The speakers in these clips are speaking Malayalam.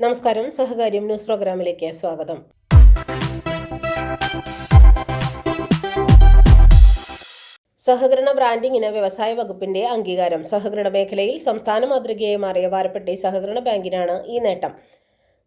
നമസ്കാരം. സഹകാര്യം ന്യൂസ് പ്രോഗ്രാമിലേക്ക് സ്വാഗതം. സഹകരണ ബ്രാൻഡിങ്ങിന് വ്യവസായ വകുപ്പിന്റെ അംഗീകാരം. സഹകരണ മേഖലയിൽ സംസ്ഥാന മാതൃകയായി മാറിയ വാരപ്പെട്ടി സഹകരണ ബാങ്കിനാണ് ഈ നേട്ടം.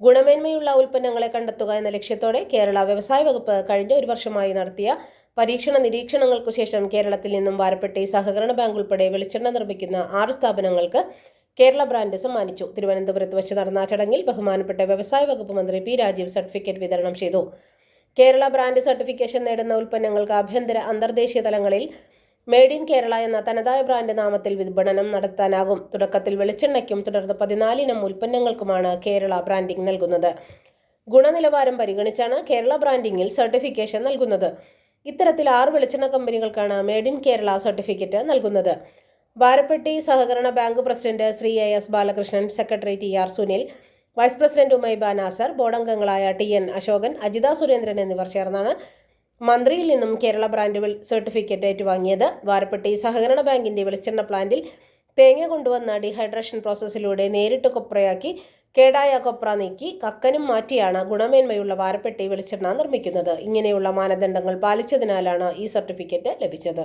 ഗുണമേന്മയുള്ള ഉൽപ്പന്നങ്ങളെ കണ്ടെത്തുക എന്ന ലക്ഷ്യത്തോടെ കേരള വ്യവസായ വകുപ്പ് കഴിഞ്ഞ ഒരു വർഷമായി നടത്തിയ പരീക്ഷണ നിരീക്ഷണങ്ങൾക്കു ശേഷം കേരളത്തിൽ നിന്നും വാരപ്പെട്ടി സഹകരണ ബാങ്ക് ഉൾപ്പെടെ വെളിച്ചെണ്ണ നിർമ്മിക്കുന്ന ആറ് സ്ഥാപനങ്ങൾക്ക് കേരള ബ്രാൻഡ് സമ്മാനിച്ചു. തിരുവനന്തപുരത്ത് വെച്ച് നടന്ന ചടങ്ങിൽ ബഹുമാനപ്പെട്ട വ്യവസായ വകുപ്പ് മന്ത്രി പി രാജീവ് സർട്ടിഫിക്കറ്റ് വിതരണം ചെയ്തു. കേരള ബ്രാൻഡ് സർട്ടിഫിക്കേഷൻ നേടുന്ന ഉൽപ്പന്നങ്ങൾക്ക് ആഭ്യന്തര അന്തർദേശീയ തലങ്ങളിൽ മെയ്ഡ് ഇൻ കേരള എന്ന തനതായ ബ്രാൻഡ് നാമത്തിൽ വിപണനം നടത്താനാകും. തുടക്കത്തിൽ വെളിച്ചെണ്ണയ്ക്കും തുടർന്ന് പതിനാലിനം ഉൽപ്പന്നങ്ങൾക്കുമാണ് കേരള ബ്രാൻഡിംഗ് നൽകുന്നത്. ഗുണനിലവാരം പരിഗണിച്ചാണ് കേരള ബ്രാൻഡിംഗിൽ സർട്ടിഫിക്കേഷൻ നൽകുന്നത്. ഇത്തരത്തിൽ ആറ് വെളിച്ചെണ്ണ കമ്പനികൾക്കാണ് മെയ്ഡ് ഇൻ കേരള സർട്ടിഫിക്കറ്റ് നൽകുന്നത്. വാരപ്പെട്ടി സഹകരണ bank president Shri A S Balakrishnan secretary T R Sunil vice president Umaiba Nasar ബോർഡംഗങ്ങളായ T N Ashokan Ajitha Surendran എന്നിവർ ചേർന്നാണ് മന്ത്രിയിൽ നിന്നും കേരള ബ്രാൻഡ് സർട്ടിഫിക്കറ്റ് ഏറ്റുവാങ്ങിയത്. വാരപ്പെട്ടി സഹകരണ ബാങ്കിന്റെ വെളിച്ചെണ്ണ പ്ലാന്റിൽ തേങ്ങ കൊണ്ടുവന്ന ഡീഹൈഡ്രേഷൻ പ്രോസസ്സിലൂടെ നേരിട്ട് കൊപ്രയാക്കി കേടായ കൊപ്ര നീക്കി കക്കനും മാറ്റിയാണ് ഗുണമേന്മയുള്ള വാരപ്പെട്ടി വെളിച്ചെണ്ണ നിർമ്മിക്കുന്നത്. ഇങ്ങനെയുള്ള മാനദണ്ഡങ്ങൾ പാലിച്ചതിനാലാണ് ഈ സർട്ടിഫിക്കറ്റ് ലഭിച്ചത്.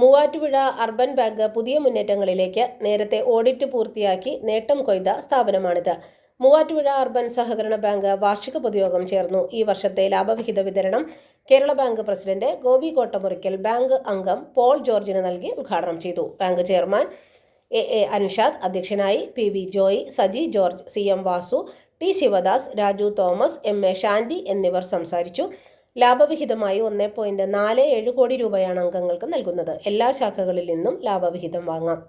Muvattupuzha urban bank പുതിയ മുന്നേറ്റങ്ങളിലേക്ക് നേരത്തെ ഓഡിറ്റ് പൂർത്തിയാക്കി നേട്ടം കൊയ്ത സ്ഥാപനമാണിത്. മൂവാറ്റുപുഴ അർബൻ സഹകരണ ബാങ്ക് വാർഷിക പൊതുയോഗം ചേർന്നു. ഈ വർഷത്തെ ലാഭവിഹിത വിതരണം Kerala bank president Gopi Kottamurickal bank അംഗം പോൾ ജോർജിന് നൽകി ഉദ്ഘാടനം ചെയ്തു. Bank chairman A A Anshad അധ്യക്ഷനായി P V Joy Saji George C M Vasu T Sivadas Raju Thomas M A Shandy എന്നിവർ സംസാരിച്ചു. ലാഭവിഹിതമായി ഒന്ന് പോയിന്റ് നാല് ഏഴ് കോടി രൂപയാണ് അംഗങ്ങൾക്ക് നൽകുന്നത്. എല്ലാ ശാഖകളിൽ നിന്നും ലാഭവിഹിതം വാങ്ങാം.